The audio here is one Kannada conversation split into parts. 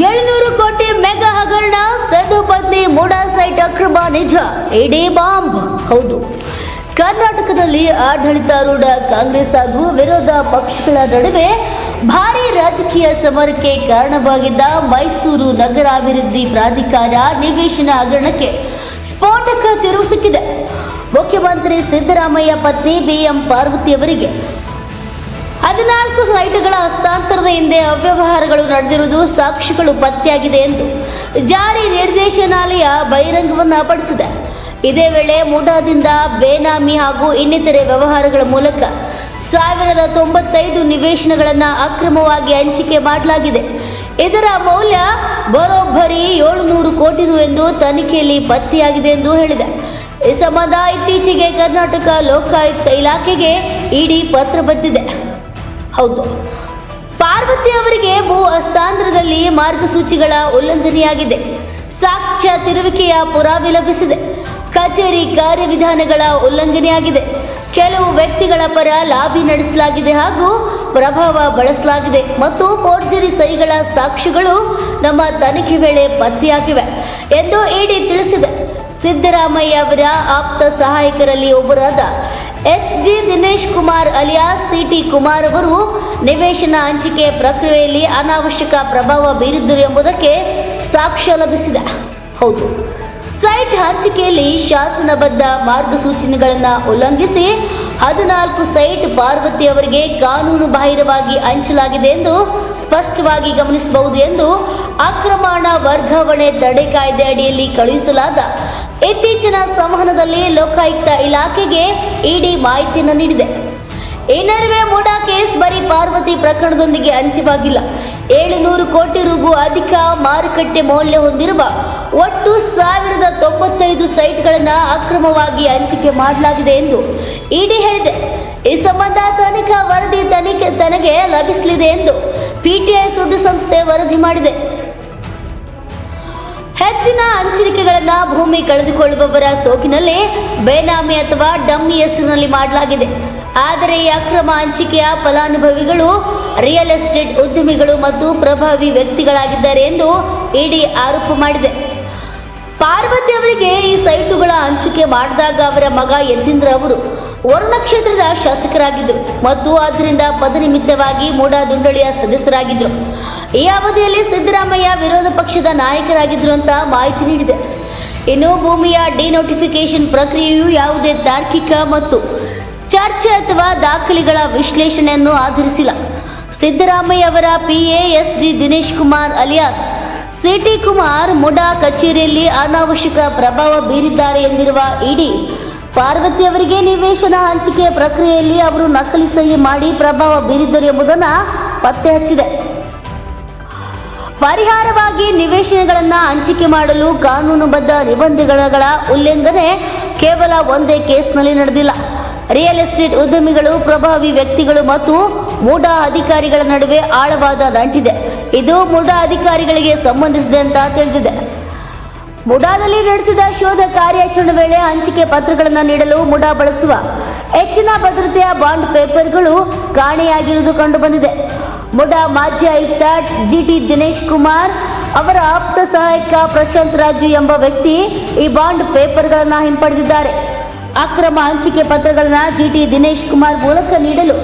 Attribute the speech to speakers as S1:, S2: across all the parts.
S1: ಏಳ್ನೂರು ಕೋಟಿ ಮೆಗಾ ಹಗರಣ ಸದು ಪತ್ನಿ ಮೂಡಾ ಸೈಟ್ ಅಕ್ರಮ ನಿಜ. ಇಡೀ ಬಾಂಬ್. ಹೌದು. ಕರ್ನಾಟಕದಲ್ಲಿ ಆಡಳಿತಾರೂಢ ಕಾಂಗ್ರೆಸ್ ಹಾಗೂ ವಿರೋಧ ಪಕ್ಷಗಳ ನಡುವೆ ಭಾರಿ ರಾಜಕೀಯ ಸಮರಕ್ಕೆ ಕಾರಣವಾಗಿದ್ದ ಮೈಸೂರು ನಗರಾಭಿವೃದ್ಧಿ ಪ್ರಾಧಿಕಾರ ನಿವೇಶನ ಹಗರಣಕ್ಕೆ ಸ್ಫೋಟಕ ತಿರುವು ಸಿಕ್ಕಿದೆ ಮುಖ್ಯಮಂತ್ರಿ ಸಿದ್ದರಾಮಯ್ಯ ಪತ್ನಿ ಬಿಎಂ ಪಾರ್ವತಿಯವರಿಗೆ ಹದಿನಾಲ್ಕು ಸೈಟ್ಗಳ ಹಸ್ತಾಂತರದ ಹಿಂದೆ ಅವ್ಯವಹಾರಗಳು ನಡೆದಿರುವುದು ಸಾಕ್ಷಿಗಳು ಪತ್ತೆಯಾಗಿದೆ ಎಂದು ಜಾರಿ ನಿರ್ದೇಶನಾಲಯ ಬಹಿರಂಗವನ್ನು ಪಡಿಸಿದೆ. ಇದೇ ವೇಳೆ ಮುಡಾದಿಂದ ಬೇನಾಮಿ ಹಾಗೂ ಇನ್ನಿತರೆ ವ್ಯವಹಾರಗಳ ಮೂಲಕ ಸಾವಿರದ ತೊಂಬತ್ತೈದು ನಿವೇಶನಗಳನ್ನು ಅಕ್ರಮವಾಗಿ ಹಂಚಿಕೆ ಮಾಡಲಾಗಿದೆ. ಇದರ ಮೌಲ್ಯ ಬರೋಬ್ಬರಿ ಏಳುನೂರು ಕೋಟಿ ರು ಎಂದು ತನಿಖೆಯಲ್ಲಿ ಪತ್ತೆಯಾಗಿದೆ ಎಂದು ಹೇಳಿದೆ. ಈ ಸಂಬಂಧ ಇತ್ತೀಚೆಗೆ ಕರ್ನಾಟಕ ಲೋಕಾಯುಕ್ತ ಇಲಾಖೆಗೆ ಇಡಿ ಪತ್ರ ಬರೆದಿದೆ. ಹೌದು. ಪಾರ್ವತಿ ಅವರಿಗೆ ಭೂ ಹಸ್ತಾಂತರದಲ್ಲಿ ಮಾರ್ಗಸೂಚಿಗಳ ಉಲ್ಲಂಘನೆಯಾಗಿದೆ. ಸಾಕ್ಷ್ಯ ತಿರುವಿಕೆಯ ಪುರಾವೆ ಲಭಿಸಿದೆ. ಕಚೇರಿ ಕಾರ್ಯವಿಧಾನಗಳ ಉಲ್ಲಂಘನೆಯಾಗಿದೆ. ಕೆಲವು ವ್ಯಕ್ತಿಗಳ ಪರ ಲಾಬಿ ನಡೆಸಲಾಗಿದೆ ಹಾಗೂ ಪ್ರಭಾವ ಬಳಸಲಾಗಿದೆ ಮತ್ತು ಫೋರ್ಜರಿ ಸಹಿಗಳ ಸಾಕ್ಷಿಗಳು ನಮ್ಮ ತನಿಖೆ ವೇಳೆ ಪತ್ತೆಯಾಗಿವೆ ಎಂದು ಇಡಿ ತಿಳಿಸಿದೆ. ಸಿದ್ದರಾಮಯ್ಯ ಅವರ ಆಪ್ತ ಸಹಾಯಕರಲ್ಲಿ ಒಬ್ಬರಾದ S G Dinesh Kumar alias CT Kumar ಅವರು ನಿವೇಶನ ಹಂಚಿಕೆ ಪ್ರಕ್ರಿಯೆಯಲ್ಲಿ ಅನಾವಶ್ಯಕ ಪ್ರಭಾವ ಬೀರಿದ್ದರು ಎಂಬುದಕ್ಕೆ ಸಾಕ್ಷ್ಯ ಲಭಿಸಿದೆ. ಹೌದು. ಸೈಟ್ ಹಂಚಿಕೆಯಲ್ಲಿ ಶಾಸನಬದ್ಧ ಮಾರ್ಗಸೂಚನೆಗಳನ್ನು ಉಲ್ಲಂಘಿಸಿ ಹದಿನಾಲ್ಕು ಸೈಟ್ ಪಾರ್ವತಿ ಅವರಿಗೆ ಕಾನೂನು ಬಾಹಿರವಾಗಿ ಹಂಚಲಾಗಿದೆ ಎಂದು ಸ್ಪಷ್ಟವಾಗಿ ಗಮನಿಸಬಹುದು ಎಂದು ಆಕ್ರಮಣ ವರ್ಗಾವಣೆ ತಡೆ ಕಾಯ್ದೆ ಅಡಿಯಲ್ಲಿ ಕಳುಹಿಸಲಾದ ಇತ್ತೀಚಿನ ಸಂವಹನದಲ್ಲಿ ಲೋಕಾಯುಕ್ತ ಇಲಾಖೆಗೆ ಇಡಿ ಮಾಹಿತಿಯನ್ನು ನೀಡಿದೆ. ಈ ನಡುವೆ ಮುಡಾ ಕೇಸ್ ಬರೀ ಪಾರ್ವತಿ ಪ್ರಕರಣದೊಂದಿಗೆ ಅಂತ್ಯವಾಗಿಲ್ಲ. ಏಳುನೂರು ಕೋಟಿ ರುಗೂ ಅಧಿಕ ಮಾರುಕಟ್ಟೆ ಮೌಲ್ಯ ಹೊಂದಿರುವ ಒಟ್ಟು ಸಾವಿರದ ತೊಂಬತ್ತೈದು ಸೈಟ್ಗಳನ್ನು ಅಕ್ರಮವಾಗಿ ಹಂಚಿಕೆ ಮಾಡಲಾಗಿದೆ ಎಂದು ಇಡಿ ಹೇಳಿದೆ. ಈ ಸಂಬಂಧ ತನಿಖಾ ವರದಿ ತನಿಖೆ ತನಗೆ ಲಭಿಸಲಿದೆ ಎಂದು ಪಿಟಿಐ ಸುದ್ದಿಸಂಸ್ಥೆ ವರದಿ ಮಾಡಿದೆ. ಹೆಚ್ಚಿನ ಹಂಚಿಕೆಗಳನ್ನು ಭೂಮಿ ಕಳೆದುಕೊಳ್ಳುವವರ ಸೋಕಿನಲ್ಲಿ ಬೇನಾಮಿ ಅಥವಾ ಡಮ್ಮಿ ಹೆಸರಿನಲ್ಲಿ ಮಾಡಲಾಗಿದೆ. ಆದರೆ ಈ ಅಕ್ರಮ ಹಂಚಿಕೆಯ ಫಲಾನುಭವಿಗಳು, ರಿಯಲ್ ಎಸ್ಟೇಟ್ ಉದ್ಯಮಿಗಳು ಮತ್ತು ಪ್ರಭಾವಿ ವ್ಯಕ್ತಿಗಳಾಗಿದ್ದಾರೆ ಎಂದು ಇಡಿ ಆರೋಪ ಮಾಡಿದೆ. ಪಾರ್ವತಿ ಅವರಿಗೆ ಈ ಸೈಟುಗಳ ಹಂಚಿಕೆ ಮಾಡಿದಾಗ ಅವರ ಮಗ ಯತೀಂದ್ರ ಅವರು ವರ್ಣ ಕ್ಷೇತ್ರದ ಶಾಸಕರಾಗಿದ್ದರು ಮತ್ತು ಅದರಿಂದ ಪದನಿಮಿತ್ತವಾಗಿ ಮೂಡಾ ದುಂಡಳಿಯ ಸದಸ್ಯರಾಗಿದ್ದರು. ಈ ಅವಧಿಯಲ್ಲಿ ಸಿದ್ದರಾಮಯ್ಯ ವಿರೋಧ ಪಕ್ಷದ ನಾಯಕರಾಗಿದ್ದರು ಅಂತ ಮಾಹಿತಿ ನೀಡಿದೆ. ಇನ್ನು ಭೂಮಿಯ ಡಿನೋಟಿಫಿಕೇಶನ್ ಪ್ರಕ್ರಿಯೆಯು ಯಾವುದೇ ತಾರ್ಕಿಕ ಮತ್ತು ಚರ್ಚೆ ಅಥವಾ ದಾಖಲೆಗಳ ವಿಶ್ಲೇಷಣೆಯನ್ನು ಆಧರಿಸಿಲ್ಲ. ಸಿದ್ದರಾಮಯ್ಯ ಅವರ PASG Dinesh Kumar alias, CT Kumar MUDA ಕಚೇರಿಯಲ್ಲಿ ಅನಾವಶ್ಯಕ ಪ್ರಭಾವ ಬೀರಿದ್ದಾರೆ ಎಂದಿರುವ ಇಡಿ, ಪಾರ್ವತಿ ಅವರಿಗೆ ನಿವೇಶನ ಹಂಚಿಕೆ ಪ್ರಕ್ರಿಯೆಯಲ್ಲಿ ಅವರು ನಕಲಿ ಸಹಿ ಮಾಡಿ ಪ್ರಭಾವ ಬೀರಿದ್ದರು ಎಂಬುದನ್ನು ಪತ್ತೆ ಹಚ್ಚಿದೆ. ಪರಿಹಾರವಾಗಿ ನಿವೇಶನಗಳನ್ನು ಹಂಚಿಕೆ ಮಾಡಲು ಕಾನೂನುಬದ್ಧ ನಿಬಂಧನೆಗಳ ಉಲ್ಲಂಘನೆ ಕೇವಲ ಒಂದೇ ಕೇಸ್ನಲ್ಲಿ ನಡೆದಿಲ್ಲ. ರಿಯಲ್ ಎಸ್ಟೇಟ್ ಉದ್ಯಮಿಗಳು, ಪ್ರಭಾವಿ ವ್ಯಕ್ತಿಗಳು ಮತ್ತು ಮೂಡಾ ಅಧಿಕಾರಿಗಳ ನಡುವೆ ಆಳವಾದ ನಂಟಿದೆ ಇದು ಮೂಡಾ ಅಧಿಕಾರಿಗಳಿಗೆ ಸಂಬಂಧಿಸಿದೆ ಅಂತ ತಿಳಿದಿದೆ. ಮುಡಾದಲ್ಲಿ ನಡೆಸಿದ ಶೋಧ ಕಾರ್ಯಾಚರಣೆ ವೇಳೆ ಹಂಚಿಕೆ ಪತ್ರಗಳನ್ನು ನೀಡಲು ಮುಡಾ ಬಳಸುವ ಹೆಚ್ಚಿನ ಭದ್ರತೆಯ ಬಾಂಡ್ ಪೇಪರ್ಗಳು ಕಾಣೆಯಾಗಿರುವುದು ಕಂಡುಬಂದಿದೆ. ಮುಡಾ ಮಾಜಿ ಆಯುಕ್ತ ಜಿಟಿ ದಿನೇಶ್ ಕುಮಾರ್ ಅವರ ಆಪ್ತ ಸಹಾಯಕ ಪ್ರಶಾಂತ್ ರಾಜು ಎಂಬ ವ್ಯಕ್ತಿ ಈ ಬಾಂಡ್ ಪೇಪರ್ಗಳನ್ನು ಹಿಂಪಡೆದಿದ್ದಾರೆ. ಅಕ್ರಮ ಹಂಚಿಕೆ ಪತ್ರಗಳನ್ನು ಜಿಟಿ ದಿನೇಶ್ ಕುಮಾರ್ ಮೂಲಕ ನೀಡಲು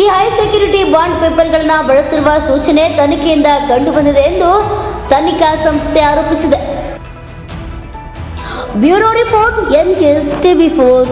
S1: ಈ ಹೈ ಸೆಕ್ಯೂರಿಟಿ ಬಾಂಡ್ ಪೇಪರ್ಗಳನ್ನು ಬಳಸಿರುವ ಸೂಚನೆ ತನಿಖೆಯಿಂದ ಕಂಡುಬಂದಿದೆ ಎಂದು ತನಿಖಾ ಸಂಸ್ಥೆ ಆರೋಪಿಸಿದೆ. Bureau report N TV four.